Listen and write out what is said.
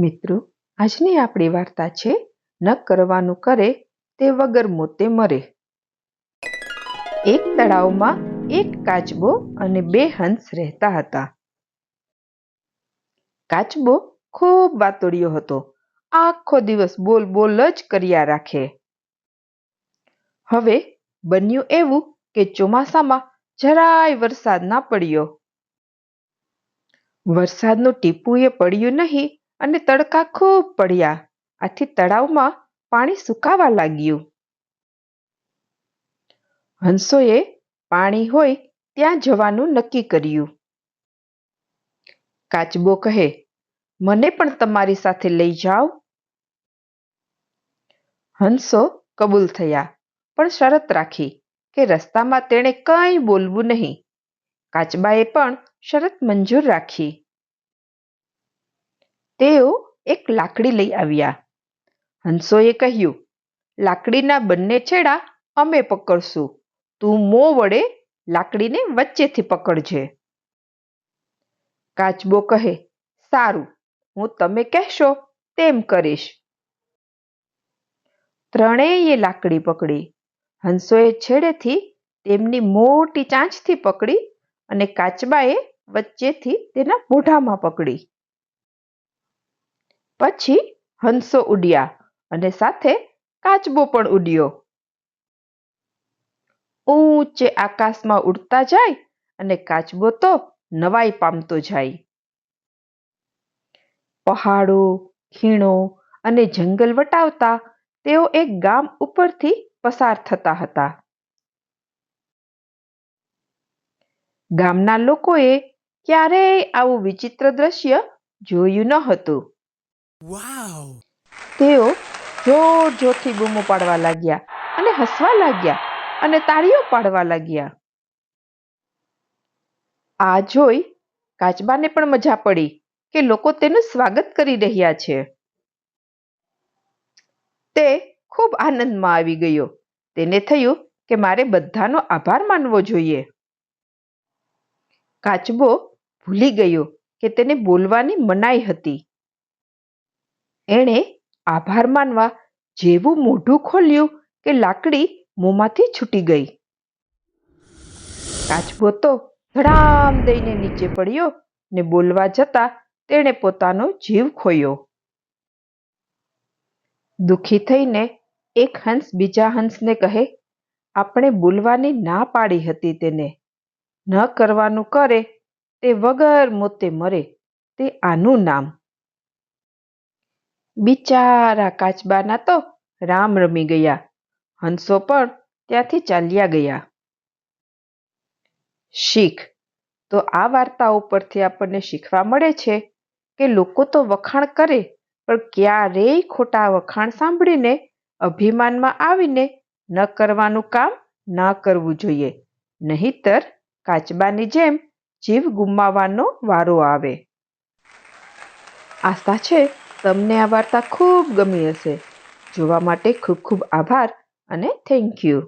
મિત્રો, આજની આપણી વાર્તા છે, ન કરવાનું કરે તે વગર મોતે મરે. એક તળાવમાં એક કાચબો અને બે હંસ રહેતા હતા. કાચબો ખૂબ વાતોડિયો હતો. આખો દિવસ બોલ બોલ જ કર્યા રાખે. હવે બન્યું એવું કે ચોમાસામાં જરાય વરસાદ ના પડ્યો. વરસાદનું ટીપું એ પડ્યું નહીં અને તડકા ખૂબ પડ્યા. આથી તળાવમાં પાણી સુકાવા લાગ્યું. હંસોએ પાણી હોય ત્યાં જવાનું નક્કી કર્યું. કાચબો કહે, મને પણ તમારી સાથે લઈ જાઓ. હંસો કબૂલ થયા, પણ શરત રાખી કે રસ્તામાં તેણે કંઈ બોલવું નહીં. કાચબાએ પણ શરત મંજૂર રાખી. તેઓ એક લાકડી લઈ આવ્યા. હંસોએ કહ્યું, લાકડીના બંને છેડા અમે પકડશું. તું મો વડે લાકડીને વચ્ચેથી પકડજે. કાચબો કહે, સારું, હું તમે કહેશો તેમ કરીશ. ત્રણેયે લાકડી પકડી. હંસોએ છેડેથી તેમની મોટી ચાંચથી પકડી અને કાચબાએ વચ્ચેથી તેના મોઢામાં પકડી. પછી હંસો ઉડ્યા અને સાથે કાચબો પણ ઉડ્યો. ઊંચે આકાશમાં ઉડતા જાય અને કાચબો તો નવાઈ પામતો જાય. પહાડો, ખીણો અને જંગલ વટાવતા તેઓ એક ગામ ઉપરથી પસાર થતા હતા. ગામના લોકોએ ક્યારેય આવું વિચિત્ર દ્રશ્ય જોયું ન હતું. Wow! તેઓ જોર જોરથી બૂમો પાડવા લાગ્યા અને હસવા લાગ્યા અને તાળીઓ પાડવા લાગ્યા. આ જોઈ કાચબાને પણ મજા પડી કે લોકો તેનું સ્વાગત કરી રહ્યા છે. તે ખૂબ આનંદમાં આવી ગયો. તેને થયું કે મારે બધાનો આભાર માનવો જોઈએ. કાચબો ભૂલી ગયો કે તેને બોલવાની મનાઈ હતી. એણે આભાર માનવા જેવું મોઢું ખોલ્યું કે લાકડી મોંમાંથી છૂટી ગઈ. કાચબો તો ધડામ દઈને નીચે પડ્યો ને બોલવા જતા તેણે પોતાનો જીવ ખોયો. દુઃખી થઈને એક હંસ બીજા હંસને કહે, આપણે બોલવાની ના પાડી હતી તેને. ન કરવાનું કરે તે વગર મોતે મરે તે આનું નામ. બિચારા કાચબાના તો રામ રમી ગયા. હંસો પણ ત્યાંથી ચાલ્યા ગયા. શીખ, તો આ વાર્તા ઉપરથી આપણને શીખવા મળે છે કે લોકો તો વખાણ કરે, પણ ક્યારેય ખોટા વખાણ સાંભળીને, અભિમાનમાં આવીને ન કરવાનું કામ ના કરવું જોઈએ. નહીતર કાચબાની જેમ જીવ ગુમાવવાનો વારો આવે. આશા છે તમને આ વાર્તા ખૂબ ગમી હશે. જોવા માટે ખૂબ ખૂબ આભાર અને થેન્ક યુ